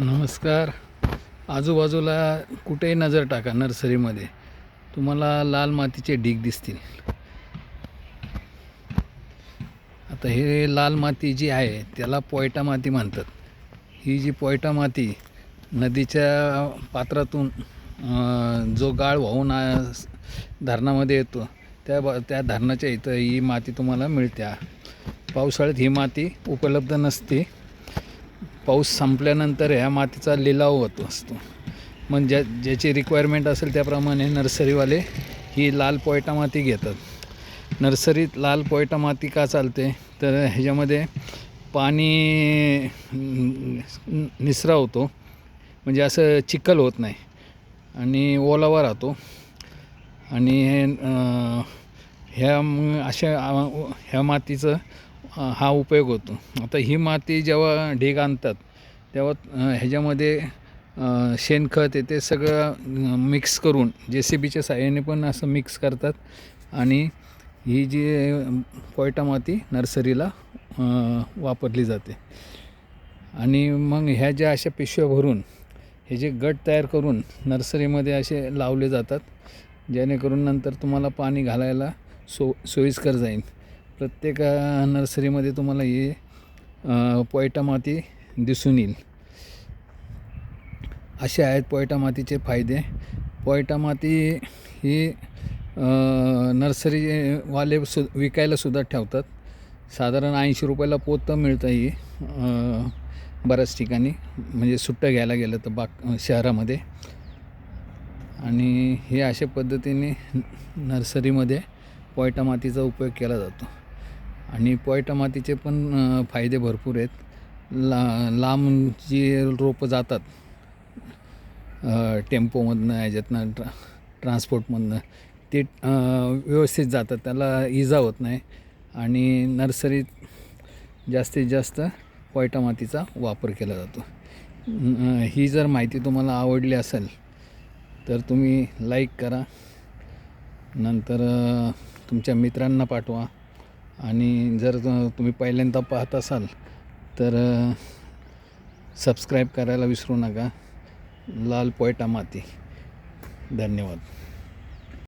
नमस्कार. आजूबाजूला कुठेही नजर टाका नर्सरीमध्ये. तुम्हाला लाल मातीचे ढीग दिसतील. आता हे लाल माती जी आहे त्याला पोयटा माती म्हणतात. ही जी पोयटा माती नदीच्या पात्रातून जो गाळ वाहून धरणामध्ये येतो त्या बा त्या धरणाच्या इथं ही माती तुम्हाला मिळते. पावसाळ्यात ही माती उपलब्ध नसते. पाऊस संपल्यानंतर ह्या मातीचा लिलाव होत असतो. मग ज्या ज्याची रिक्वायरमेंट असेल त्याप्रमाणे नर्सरीवाले ही लाल पोयटा माती घेतात. नर्सरीत लाल पोयटा माती का चालते? तर ह्याच्यामध्ये पाणी निसरा होतो. म्हणजे असं चिखल होत नाही. आणि ओलावा राहतो. आणि हे, ह्या अशा ह्या मातीचं हा उपयोग होतो. आता ही माती जेव्हा ढीग आणतात तेव्हा ह्याच्यामध्ये शेणखत येते सगळं मिक्स करून जे सी बीच्या साह्याने पण असं मिक्स करतात आणि ही जी पोयटा माती नर्सरीला वापरली जाते. आणि मग ह्या ज्या अशा पिशव्या भरून हे जे गट तयार करून नर्सरीमध्ये असे लावले जातात जेणेकरून नंतर तुम्हाला पाणी घालायला सो सोयीस्कर जाईल. प्रत्येक नर्सरीमध्ये तुम्हाला ही पोयटा माती दिसून येईल. असे आहेत पोयटा मातीचे फायदे. पोयटा माती ही नर्सरीवाले सु विकायला सुद्धा ठेवतात. साधारण ऐंशी रुपयाला पोतं मिळतं ही बऱ्याच ठिकाणी. म्हणजे सुट्टं घ्यायला गेलं तर बाग शहरामध्ये. आणि हे अशा पद्धतीने नर्सरीमध्ये पोयटा मातीचा उपयोग केला जातो. आणि पोयटा मातीचे पण फायदे भरपूर आहेत. ला लांब जी रोपं जातात टेम्पोमधनं ह्याच्यातनं ट्रा ट्रान्सपोर्टमधनं ते व्यवस्थित जातात. त्याला इजा होत नाही. आणि नर्सरीत जास्तीत जास्त पोयटा मातीचा वापर केला जातो. ही जर माहिती तुम्हाला आवडली असेल तर तुम्ही लाईक करा. नंतर तुमच्या मित्रांना पाठवा. आणि जर तुम्ही पहिल्यांदा पाहत असाल तर सबस्क्राईब करायला विसरू नका. लाल पोयटा माती. धन्यवाद.